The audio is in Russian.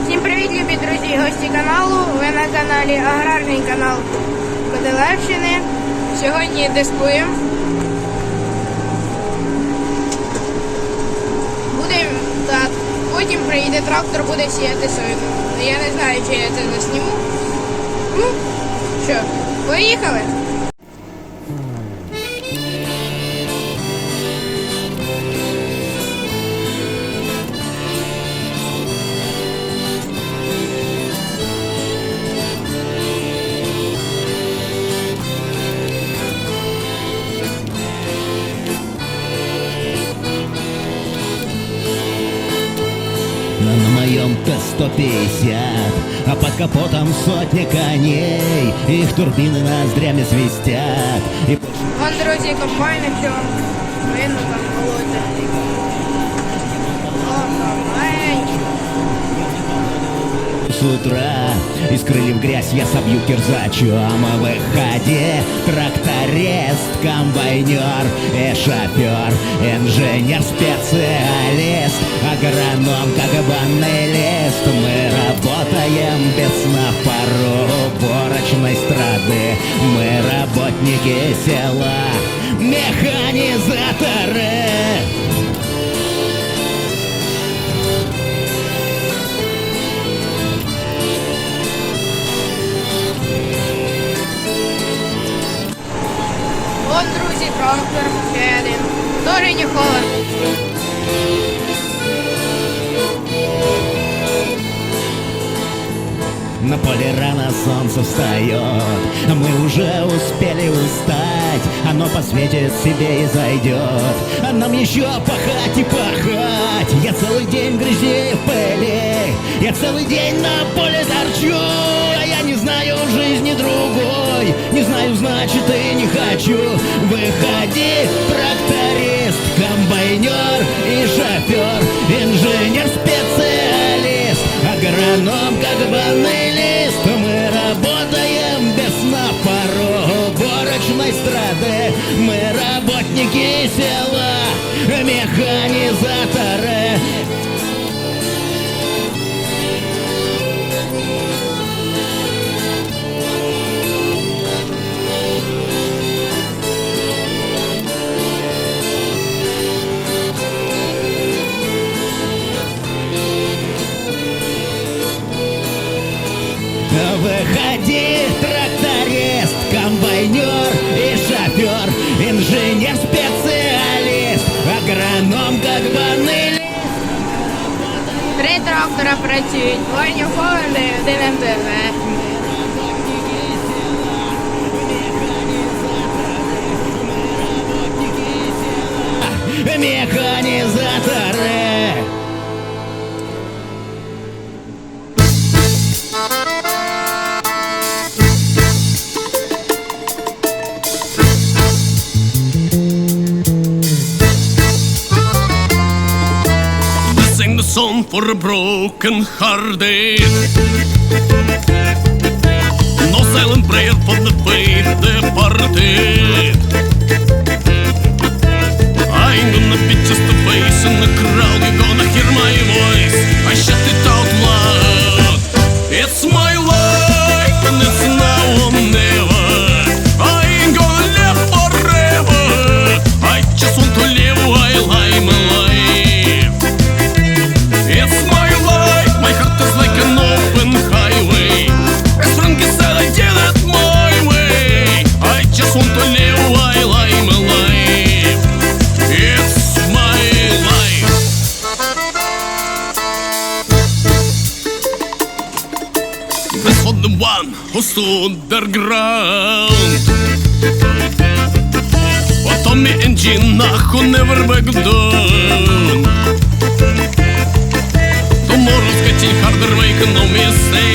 Всім привіт, любі друзі, гості каналу. Ви на каналі Аграрний канал Кодилевщини. Сьогодні дискуємо. Будемо так. Потім приїде трактор, буде сіяти сою. Я не знаю, чи я це засніму. Ну, що, поїхали? На моем Т-150, а под капотом сотни коней Их турбины ноздрями свистят И Вон, друзі, комбайн, вам видно там колоти. С утра. Из крыльев грязь я собью кирзачом А в выходе тракторист, комбайнер и шофер Инженер, специалист, агроном, как банный лист. Мы работаем без сна в пару уборочной страды Мы работники села, механизаторы На поле рано солнце встает Мы уже успели устать. Оно посветит себе и зайдет А нам еще пахать и пахать. Я целый день в грязи и пыли. Я целый день на поле торчу. А я не знаю жизни другой. Не знаю, значит и не хочу. Выходи, тракторист, комбайнер уборочной страды Мы работники села, механизаторы. Выходи, тракторист, комбайнер Три трактора працюють, двоє ніколи, один МТЗ. Механизаторы ons broken hearted No silent breed van the tweede departed. I'm gonna be just a face in the crowd, you're gonna hear my voice. One who stood their ground. For Tommy and Gina who never back down. Tomorrow's getting harder, make no mistake.